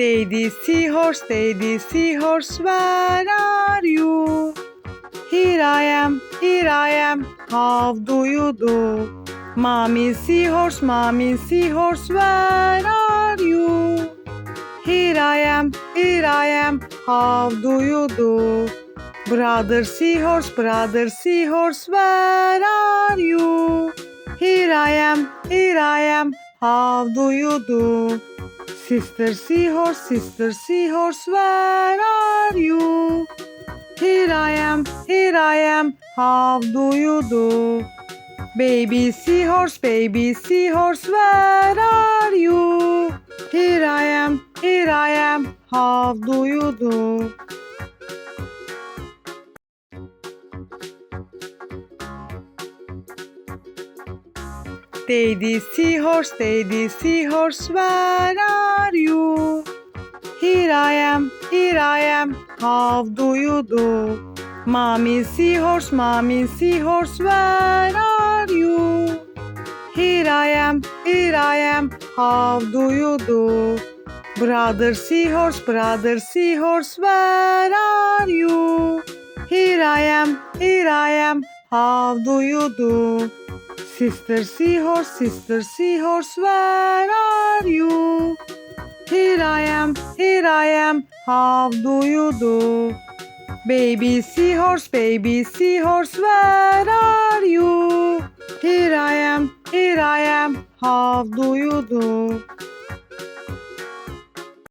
Daddy seahorse, daddy seahorse, where are you? Here I am, here I am, how do you do? Mommy seahorse, mommy seahorse, where are you? Here I am, here I am, how do you do? Brother seahorse, brother seahorse, where are you? Here I am, here I am, how do you do? Sister seahorse, sister seahorse, where are you? Here I am, here I am, how do you do? Baby seahorse, baby seahorse, where are you? Here I am, here I am, how do you do? Daddy seahorse, daddy seahorse, where are you? Here I am, here I am, how do you do? Mommy seahorse, mommy seahorse, where are you? Here I am, here I am, how do you do? Brother seahorse, brother seahorse, where are you? Here I am, here I am, how do you do? Sister seahorse, sister seahorse, where are you? Here I am, here I am, how do you do? Baby seahorse, baby seahorse, where are you? Here I am, here I am, how do you do?